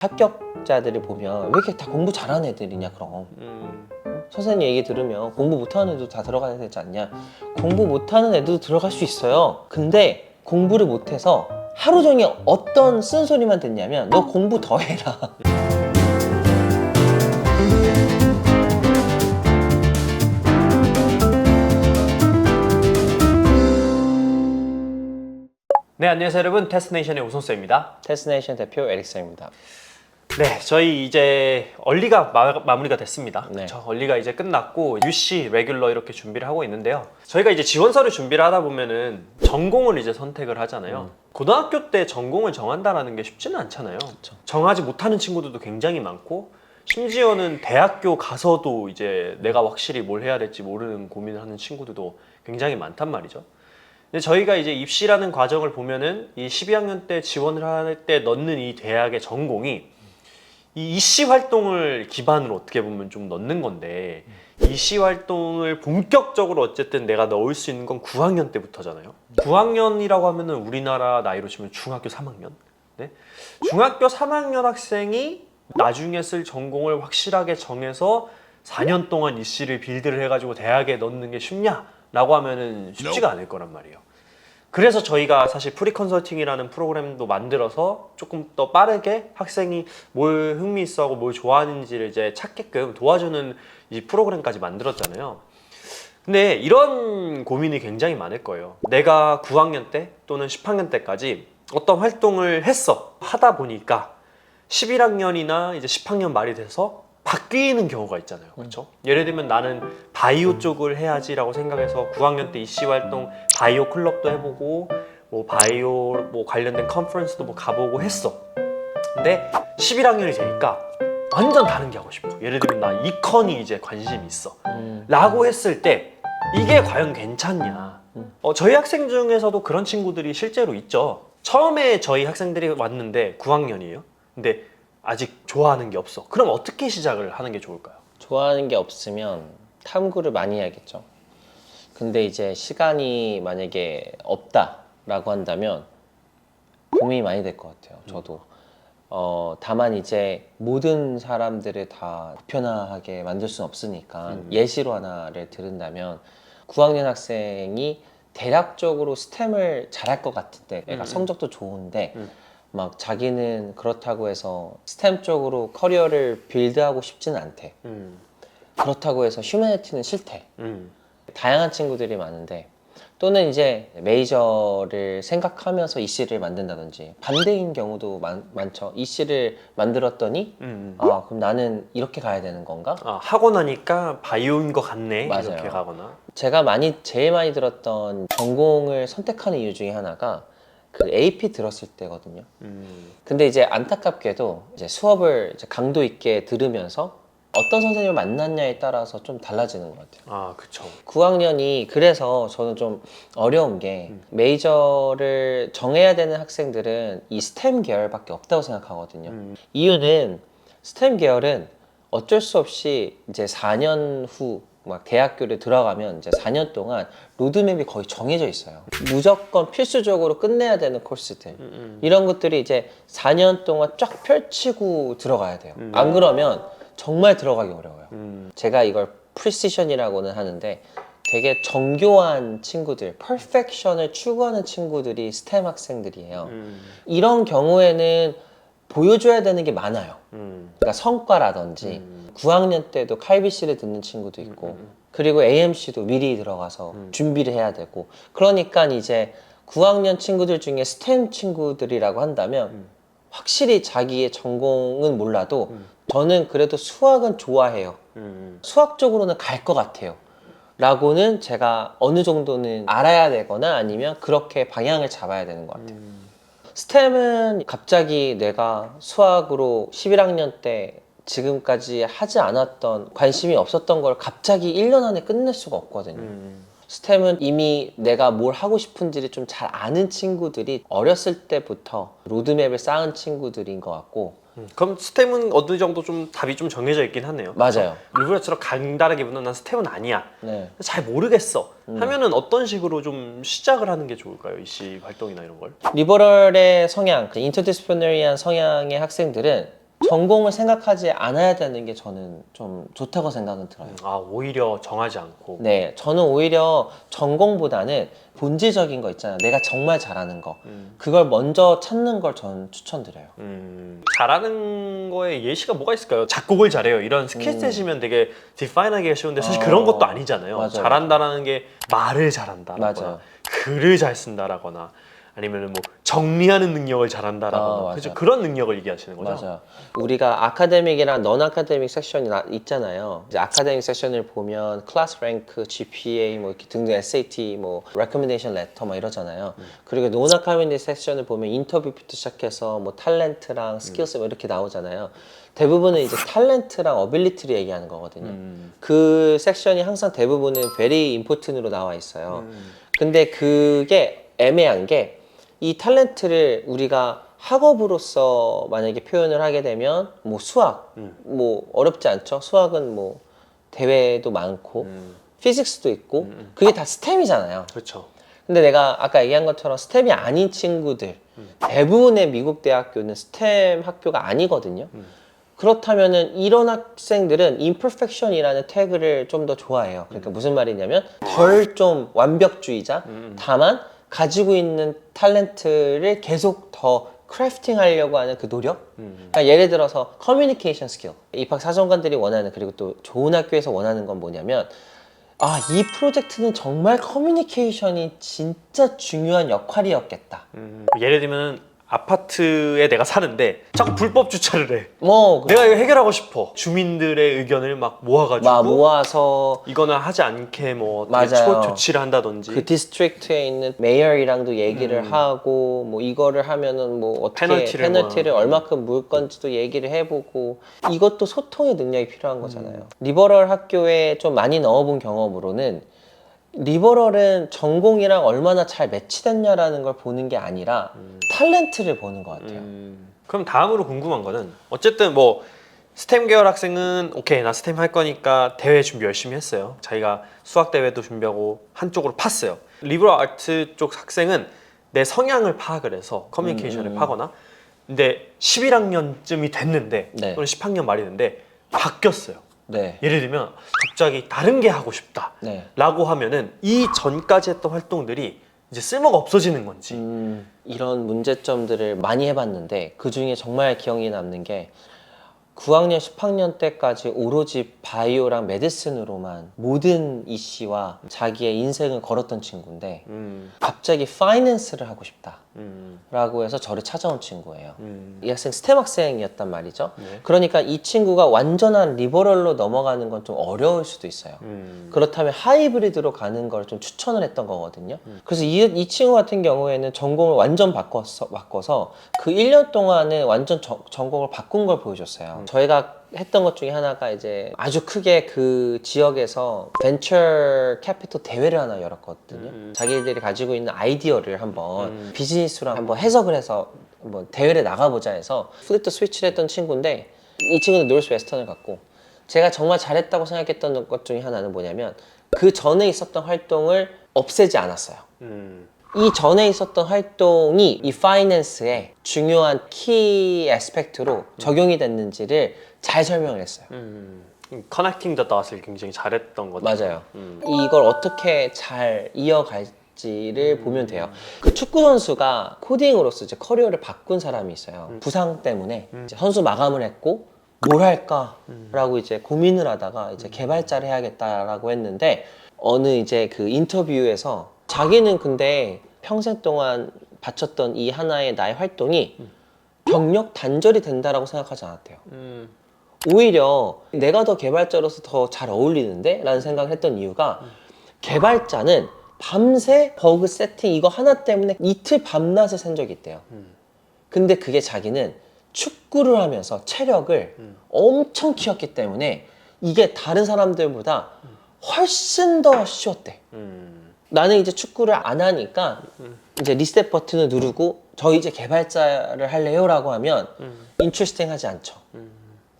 합격자들을 보면 왜 이렇게 다 공부 잘하는 애들이냐 그럼. 음, 선생님 얘기 들으면 공부 못하는 애도 다 들어가야 되지 않냐. 공부 못하는 애도 들어갈 수 있어요. 근데 공부를 못해서 하루 종일 어떤 쓴소리만 듣냐면 너 공부 더 해라. 네 안녕하세요 여러분. 테스트네이션의 오선수입니다. 테스네이션 대표 에릭슨입니다 네 저희 이제 얼리가 마, 무리가 됐습니다. 네. 저 얼리가 이제 끝났고 UC 레귤러 이렇게 준비를 하고 있는데요. 저희가 이제 지원서를 준비를 하다 보면은 전공을 이제 선택을 하잖아요. 고등학교 때 전공을 정한다라는 게 쉽지는 않잖아요. 정하지 못하는 친구들도 굉장히 많고 심지어는 대학교 가서도 이제 내가 확실히 뭘 해야 될지 모르는 고민을 하는 친구들도 굉장히 많단 말이죠. 근데 저희가 이제 입시라는 과정을 보면은 이 12학년 때 지원을 할 때 넣는 이 대학의 전공이 이 이시 활동을 기반으로 어떻게 보면 좀 넣는 건데 이시 활동을 본격적으로 어쨌든 내가 넣을 수 있는 건 9학년 때부터잖아요. 9학년이라고 하면은 우리나라 나이로 치면 중학교 3학년. 네? 중학교 3학년 학생이 나중에 쓸 전공을 확실하게 정해서 4년 동안 이시를 빌드를 해가지고 대학에 넣는 게 쉽냐 라고 하면은 쉽지가 않을 거란 말이에요. 그래서 저희가 사실 프리 컨설팅이라는 프로그램도 만들어서 조금 더 빠르게 학생이 뭘 흥미 있어하고 뭘 좋아하는지를 이제 찾게끔 도와주는 이 프로그램까지 만들었잖아요. 근데 이런 고민이 굉장히 많을 거예요. 내가 9학년 때 또는 10학년 때까지 어떤 활동을 했어. 하다 보니까 11학년이나 이제 10학년 말이 돼서 바뀌는 경우가 있잖아요. 그렇죠? 예를 들면 나는 바이오 쪽을 해야지라고 생각해서 9학년 때 이씨 활동 바이오 클럽도 해보고 뭐 바이오 뭐 관련된 컨퍼런스도 뭐 가보고 했어. 근데 11학년이 되니까 완전 다른 게 하고 싶어. 예를 들면 나 이컨이 이제 관심이 있어. 음, 라고 했을 때 이게 과연 괜찮냐? 음. 어, 저희 학생 중에서도 그런 친구들이 실제로 있죠. 처음에 저희 학생들이 왔는데 9학년이에요. 근데 아직 좋아하는 게 없어. 그럼 어떻게 시작을 하는 게 좋을까요? 좋아하는 게 없으면 탐구를 많이 해야겠죠 근데 이제 시간이 만약에 없다라고 한다면 고민이 많이 될 것 같아요 저도 어, 다만 이제 모든 사람들을 다 보편화하게 만들 수는 없으니까 음. 예시로 하나를 들은다면 9학년 학생이 대략적으로 스템을 잘할 것 같은데 애가 음. 성적도 좋은데 음. 막 자기는 그렇다고 해서 스템 쪽으로 커리어를 빌드하고 싶지는 않대 음, 그렇다고 해서 휴머니티는 싫대 음, 다양한 친구들이 많은데 또는 이제 메이저를 생각하면서 이씨를 만든다든지 반대인 경우도 많, 많죠 이씨를 만들었더니 음. 아 그럼 나는 이렇게 가야 되는 건가? 아, 하고 나니까 바이오인 것 같네. 맞아요. 이렇게 가거나. 제가 많이 제일 많이 들었던 전공을 선택하는 이유 중에 하나가 그 AP 들었을 때거든요 음, 근데 이제 안타깝게도 이제 수업을 이제 강도 있게 들으면서 어떤 선생님을 만났냐에 따라서 좀 달라지는 것 같아요 아, 그쵸. 9학년이 그래서 저는 좀 어려운 게 음. 메이저를 정해야 되는 학생들은 이 스템 계열밖에 없다고 생각하거든요. 음, 이유는 스템 계열은 어쩔 수 없이 이제 4년 후막 대학교를 들어가면 이제 4년 동안 로드맵이 거의 정해져 있어요. 무조건 필수적으로 끝내야 되는 코스들. 음, 음. 이런 것들이 이제 4년 동안 쫙 펼치고 들어가야 돼요. 음. 안 그러면 정말 들어가기 어려워요. 음, 제가 이걸 프리시션이라고는 하는데 되게 정교한 친구들, 퍼펙션을 추구하는 친구들이 스템 학생들이에요. 음, 이런 경우에는 보여줘야 되는 게 많아요. 음, 그러니까 성과라든지 음. 9학년 때도 칼비씨를 듣는 친구도 있고 음, 음. 그리고 AMC도 미리 들어가서 음. 준비를 해야 되고 그러니까 이제 9학년 친구들 중에 스템 친구들이라고 한다면 음. 확실히 자기의 전공은 몰라도 음. 저는 그래도 수학은 좋아해요. 음, 수학 쪽으로는 갈 것 같아요. 라고는 제가 어느 정도는 알아야 되거나 아니면 그렇게 방향을 잡아야 되는 것 같아요. 음. 스템은 갑자기 내가 수학으로 11학년 때 지금까지 하지 않았던 관심이 없었던 걸 갑자기 1년 안에 끝낼 수가 없거든요. 음. 스템은 이미 내가 뭘 하고 싶은지를 좀 잘 아는 친구들이 어렸을 때부터 로드맵을 쌓은 친구들인 것 같고 음. 그럼 스템은 어느 정도 좀 답이 좀 정해져 있긴 하네요. 맞아요. 일부러처럼 간다라기보다는 난 스템은 아니야. 네. 잘 모르겠어. 음. 하면은 어떤 식으로 좀 시작을 하는 게 좋을까요? 이씨 활동이나 이런 걸? 리버럴의 성향, 그 인터디스플리너리한 성향의 학생들은 전공을 생각하지 않아야 되는 게 저는 좀 좋다고 생각은 들어요. 아 오히려 정하지 않고. 네, 저는 오히려 전공보다는 본질적인 거 있잖아요. 내가 정말 잘하는 거. 음. 그걸 먼저 찾는 걸 저는 추천드려요. 음, 잘하는 거에 예시가 뭐가 있을까요? 작곡을 잘해요. 이런 스킬셋이면 되게 디파인하기 쉬운데 사실 어, 그런 것도 아니잖아요. 맞아요, 잘한다라는 게 말을 잘한다라거나 맞아요. 글을 잘 쓴다라거나 아니면 뭐 정리하는 능력을 잘한다라거나 어, 맞아요. 그죠? 그런 능력을 얘기하시는 거죠. 맞아요. 우리가 아카데믹이랑 넌 아카데믹 섹션이 나- 있잖아요. 이제 아카데믹 섹션을 보면 클래스 랭크, GPA 뭐 이렇게 등등 SAT 뭐 recommendation letter 막 이러잖아요. 그리고 논 아카데믹 섹션을 보면 인터뷰부터 시작해서 뭐 탤런트랑 스킬스 뭐 이렇게 나오잖아요. 대부분은 이제 탤런트랑 어빌리티를 얘기하는 거거든요. 음. 그 섹션이 항상 대부분은 very important으로 나와 있어요. 음. 근데 그게 애매한 게 이 탤런트를 우리가 학업으로서 만약에 표현을 하게 되면 뭐 수학 음. 뭐 어렵지 않죠 수학은 뭐 대회도 많고 음. 피직스도 있고 그게 다 스템이잖아요 그렇죠. 근데 내가 아까 얘기한 것처럼 스템이 아닌 친구들 대부분의 미국 대학교는 스템 학교가 아니거든요 음. 그렇다면은 이런 학생들은 imperfection이라는 태그를 좀 더 좋아해요. 그러니까 무슨 말이냐면 덜 좀 완벽주의자, 음. 다만 가지고 있는 탤런트를 계속 더 크래프팅 하려고 하는 그 노력? 음. 그러니까 예를 들어서 커뮤니케이션 스킬. 입학 사정관들이 원하는 그리고 또 좋은 학교에서 원하는 건 뭐냐면 아, 이 프로젝트는 정말 커뮤니케이션이 진짜 중요한 역할이었겠다. 음. 예를 들면 아파트에 내가 사는데 자꾸 불법 주차를 해. 뭐 내가 이거 해결하고 싶어. 주민들의 의견을 막 모아가지고 막 모아서 이거는 하지 않게 뭐 어떻게 맞아요. 초- 조치를 한다든지 그 디스트릭트에 있는 메이어이랑도 얘기를 음. 하고 뭐 이거를 하면은 뭐 어떻게 페널티를 페널티를, 뭐. 얼마큼 물 건지도 얘기를 해보고 이것도 소통의 능력이 필요한 음. 거잖아요. 리버럴 학교에 좀 많이 넣어본 경험으로는 리버럴은 전공이랑 얼마나 잘 매치됐냐라는 걸 보는 게 아니라 탤런트를 보는 것 같아요. 음, 그럼 다음으로 궁금한 거는 어쨌든 뭐 스템 계열 학생은 오케이 나 스템 할 거니까 대회 준비 열심히 했어요. 자기가 수학 대회도 준비하고 한쪽으로 팠어요. 리버럴 아트 쪽 학생은 내 성향을 파악을 해서 커뮤니케이션을 음, 음. 파거나 근데 11학년쯤이 됐는데 네. 또는 10학년 말이 됐는데 바뀌었어요. 네, 예를 들면 갑자기 다른 게 하고 싶다. 네. 라고 하면은 이 전까지 했던 활동들이 이제 쓸모가 없어지는 건지 음, 이런 문제점들을 많이 해봤는데 그 중에 정말 기억이 남는 게 9학년, 10학년 때까지 오로지 바이오랑 메디슨으로만 모든 이씨와 자기의 인생을 걸었던 친구인데 음, 갑자기 파이낸스를 하고 싶다라고 음, 해서 저를 찾아온 친구예요. 음. 이 학생 스템 학생이었단 말이죠. 네. 그러니까 이 친구가 완전한 리버럴로 넘어가는 건 좀 어려울 수도 있어요. 음. 그렇다면 하이브리드로 가는 걸 좀 추천을 했던 거거든요. 음. 그래서 이, 이 친구 같은 경우에는 전공을 완전 바꿔서, 바꿔서 그 1년 동안은 완전 저- 전공을 바꾼 걸 보여줬어요. 음. 저희가 했던 것 중에 하나가 이제 아주 크게 그 지역에서 벤처 캐피털 대회를 하나 열었거든요. 음. 자기들이 가지고 있는 아이디어를 한번 음. 비즈니스로 한번 해석을 해서 한번 대회를 나가보자 해서 플립 더 스위치를 했던 친구인데 이 친구는 노스 웨스턴을 갔고 제가 정말 잘했다고 생각했던 것 중에 하나는 뭐냐면 그 전에 있었던 활동을 없애지 않았어요. 음. 이 전에 있었던 활동이 이 파이낸스의 중요한 키 애스펙트로 적용이 됐는지를 잘 설명을 했어요. 음. 커넥팅 더 닷을 굉장히 잘했던 거죠. 맞아요. 음. 이걸 어떻게 잘 이어갈지를 보면 돼요. 그 축구 선수가 코딩으로서 이제 커리어를 바꾼 사람이 있어요. 부상 때문에 이제 선수 마감을 했고 뭘 할까라고 이제 고민을 하다가 이제 개발자를 해야겠다라고 했는데 어느 이제 그 인터뷰에서 자기는 근데 평생 동안 바쳤던 이 하나의 나의 활동이 경력 단절이 된다라고 생각하지 않았대요. 음. 오히려 내가 더 개발자로서 더 잘 어울리는데? 라는 생각을 했던 이유가 개발자는 밤새 버그 세팅 이거 하나 때문에 이틀 밤낮을 샌 적이 있대요. 음. 근데 그게 자기는 축구를 하면서 체력을 음. 엄청 키웠기 때문에 이게 다른 사람들보다 훨씬 더 쉬웠대. 음. 나는 이제 축구를 안 하니까 이제 리셋 버튼을 누르고 저 이제 개발자를 할래요라고 하면 음. 인트레스팅 하지 않죠.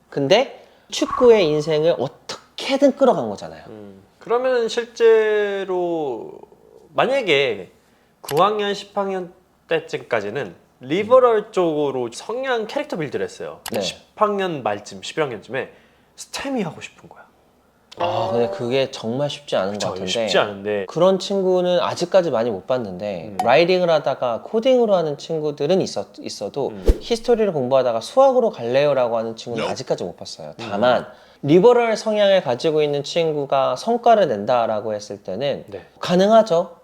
근데 축구의 인생을 어떻게든 끌어간 거잖아요. 음. 그러면 실제로 만약에 9학년, 10학년 때쯤까지는 리버럴 쪽으로 성향 캐릭터 빌드를 했어요. 네. 10학년 말쯤, 11학년쯤에 스템이 하고 싶은 거야. 아 근데 그게 정말 쉽지 않은 것저 같은데 쉽지 않은데 그런 친구는 아직까지 많이 못 봤는데 라이딩을 하다가 코딩으로 하는 친구들은 있었, 있어도 음. 히스토리를 공부하다가 수학으로 갈래요라고 하는 친구는 아직까지 못 봤어요. 다만 리버럴 성향을 가지고 있는 친구가 성과를 낸다라고 했을 때는 네. 가능하죠.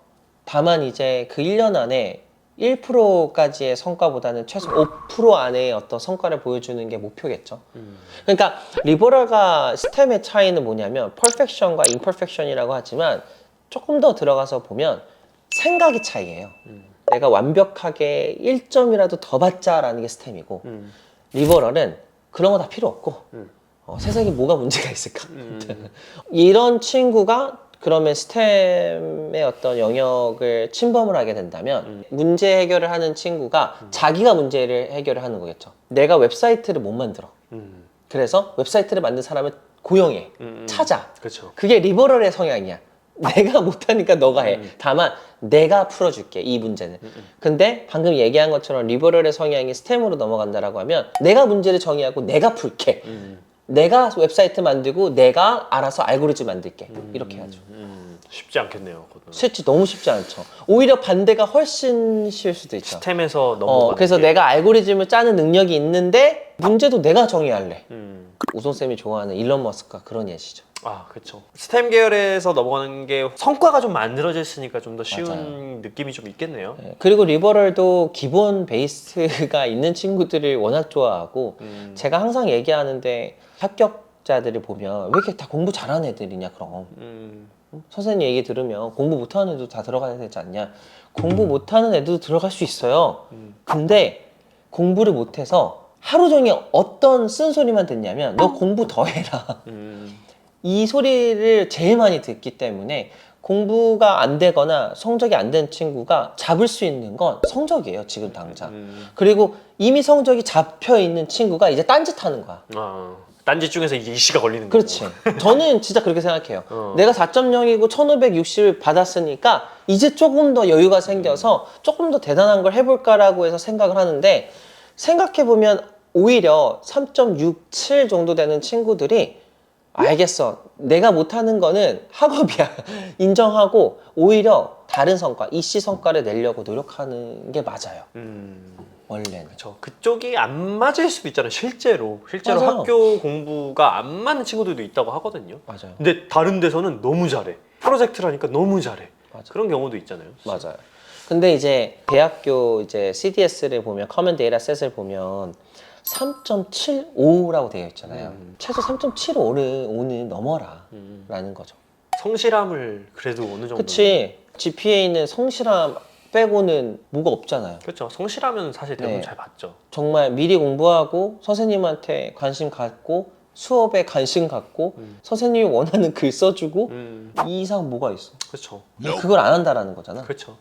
다만 이제 그 1년 안에 1%까지의 성과보다는 최소 5% 안에 어떤 성과를 보여주는 게 목표겠죠. 음. 그러니까 리버럴과 스템의 차이는 뭐냐면 퍼펙션과 임퍼펙션이라고 하지만 조금 더 들어가서 보면 생각의 차이예요. 내가 완벽하게 1점이라도 더 받자라는 게 스템이고 음. 리버럴은 그런 거 다 필요 없고 음. 어, 세상에 뭐가 문제가 있을까? 음. 이런 친구가 그러면 스템의 어떤 영역을 침범을 하게 된다면 음. 문제 해결을 하는 친구가 자기가 문제를 해결을 하는 거겠죠. 내가 웹사이트를 못 만들어. 음. 그래서 웹사이트를 만든 사람을 고용해. 음. 찾아. 그렇죠. 그게 리버럴의 성향이야. 내가 못하니까 너가 해. 음. 다만 내가 풀어줄게 이 문제는. 근데 방금 얘기한 것처럼 리버럴의 성향이 스템으로 넘어간다라고 하면 내가 문제를 정의하고 내가 풀게. 음. 내가 웹사이트 만들고 내가 알아서 알고리즘 만들게. 이렇게 하죠. 음. 쉽지 않겠네요. 그것도. 실제 너무 쉽지 않죠. 오히려 반대가 훨씬 쉬울 수도 있죠. 스템에서 넘어가는 어, 그래서 게. 내가 알고리즘을 짜는 능력이 있는데 문제도 내가 정의할래. 음. 우선 쌤이 좋아하는 일론 머스크가 그런 예시죠. 아, 그렇죠. 스템 계열에서 넘어가는 게 성과가 좀 만들어져 있으니까 좀 더 쉬운 맞아요. 느낌이 좀 있겠네요. 예, 그리고 리버럴도 기본 베이스가 있는 친구들을 워낙 좋아하고 음. 제가 항상 얘기하는데 합격자들을 보면 왜 이렇게 다 공부 잘하는 애들이냐 그럼 음. 선생님 얘기 들으면 공부 못하는 애도 다 들어가야 되지 않냐 공부 못하는 애도 들어갈 수 있어요 음. 근데 공부를 못해서 하루 종일 어떤 쓴소리만 듣냐면 너 공부 더 해라 음. 이 소리를 제일 많이 듣기 때문에 공부가 안 되거나 성적이 안 된 친구가 잡을 수 있는 건 성적이에요 지금 당장 음. 그리고 이미 성적이 잡혀 있는 친구가 이제 딴짓하는 거야 아, 딴지 중에서 이제 이시가 걸리는 그렇지 거고. 저는 진짜 그렇게 생각해요 어. 내가 4.0이고 1560을 받았으니까 이제 조금 더 여유가 생겨서 조금 더 대단한 걸 해볼까라고 해서 생각을 하는데 생각해보면 오히려 3.67 정도 되는 친구들이 알겠어 내가 못하는 거는 학업이야 인정하고 오히려 다른 성과 이씨 성과를 내려고 노력하는 게 맞아요 음. 원래는 그렇죠. 그쪽이 안 맞을 수도 있잖아요. 실제로 실제로 맞아요. 학교 공부가 안 맞는 친구들도 있다고 하거든요. 맞아요 근데 다른 데서는 너무 잘해. 프로젝트를 하니까 너무 잘해. 맞아. 그런 경우도 있잖아요. 맞아요. 근데 이제 대학교 이제 CDS를 보면 커먼 데이터 셋을 보면 3.75라고 되어 있잖아요. 음. 최소 3.75는 오는 넘어라 음. 라는 거죠. 성실함을 그래도 어느 정도. 그치 GPA는 성실함 빼고는 뭐가 없잖아요. 그렇죠. 성실하면 사실 대부분 네. 잘 맞죠. 정말 미리 공부하고 선생님한테 관심 갖고 수업에 관심 갖고 음. 선생님이 원하는 글 써주고 음. 이 이상 뭐가 있어? 그렇죠. 그걸 안 한다라는 거잖아. 그렇죠.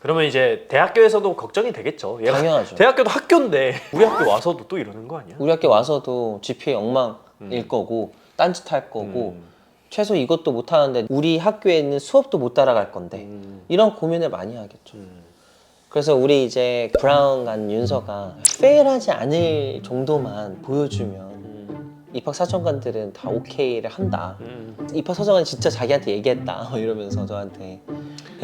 그러면 이제 대학교에서도 걱정이 되겠죠. 얘가 당연하죠. 대학교도 학교인데 우리 학교 와서도 또 이러는 거 아니야? 우리 학교 와서도 GPA 엉망일 음. 거고 딴짓 할 거고 음. 최소 이것도 못 하는데 우리 학교에 있는 수업도 못 따라갈 건데 음. 이런 고민을 많이 하겠죠. 음. 그래서 우리 이제 브라운 간 윤서가 페일하지 않을 정도만 보여주면 음. 입학 사정관들은 다 오케이를 한다. 음. 입학 사정관 진짜 자기한테 얘기했다 뭐 이러면서 저한테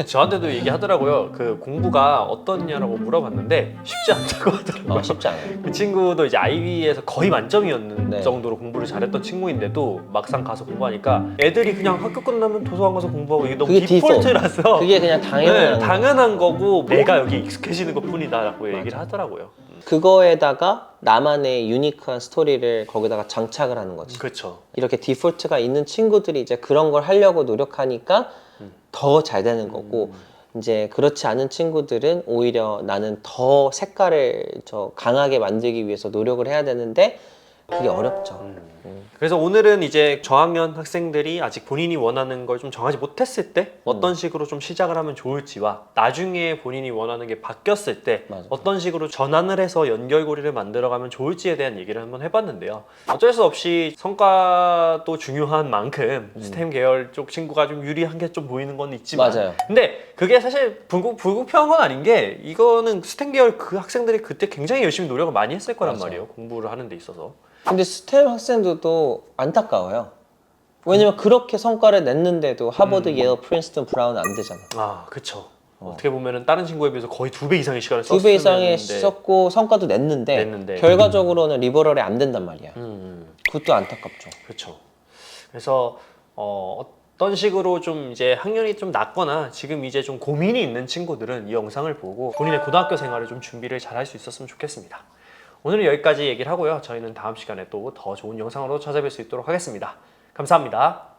저한테도 얘기하더라고요. 그 공부가 어떻냐라고 물어봤는데 쉽지 않다고 하더라고요. 어, 쉽지 않아요. 그 친구도 이제 아이비에서 거의 만점이었는 네. 정도로 공부를 잘했던 친구인데도 막상 가서 공부하니까 애들이 그냥 학교 끝나면 도서관 가서 공부하고 이게 너무 그게 디폴트라서 그게 그냥 당연한 네, 당연한 거고 내가 여기 익숙해지는 것 뿐이다라고 얘기를 하더라고요. 그거에다가 나만의 유니크한 스토리를 거기다가 장착을 하는 거지. 그렇죠. 이렇게 디폴트가 있는 친구들이 이제 그런 걸 하려고 노력하니까 음. 더잘 되는 거고 이제 그렇지 않은 친구들은 오히려 나는 더 색깔을 저 강하게 만들기 위해서 노력을 해야 되는데 그게 어렵죠. 음. 그래서 오늘은 이제 저학년 학생들이 아직 본인이 원하는 걸 좀 정하지 못했을 때 어떤 식으로 좀 시작을 하면 좋을지와 나중에 본인이 원하는 게 바뀌었을 때 맞아. 어떤 식으로 전환을 해서 연결고리를 만들어가면 좋을지에 대한 얘기를 한번 해봤는데요. 어쩔 수 없이 성과도 중요한 만큼 스템 계열 쪽 친구가 좀 유리한 게 좀 보이는 건 있지만 맞아요. 근데 그게 사실 불구, 불공평한 건 아닌 게 이거는 스템 계열 그 학생들이 그때 굉장히 열심히 노력을 많이 했을 거란 맞아요. 말이에요. 공부를 하는 데 있어서. 근데 스템 학생 들도 안타까워요. 왜냐면 그렇게 성과를 냈는데도 하버드, 음. 예일, 프린스턴, 브라운 안 되잖아. 아, 그쵸. 어. 떻게 보면은 다른 친구에 비해서 거의 두 배 이상의 시간을 두배 이상의 썼는데. 썼고 성과도 냈는데, 냈는데. 결과적으로는 리버럴이 안 된단 말이야. 음, 음, 그것도 안타깝죠. 그렇죠. 그래서 어, 어떤 식으로 좀 이제 학년이 좀 낮거나 지금 이제 좀 고민이 있는 친구들은 이 영상을 보고 본인의 고등학교 생활을 좀 준비를 잘 할 수 있었으면 좋겠습니다. 오늘은 여기까지 얘기를 하고요. 저희는 다음 시간에 또 더 좋은 영상으로 찾아뵐 수 있도록 하겠습니다. 감사합니다.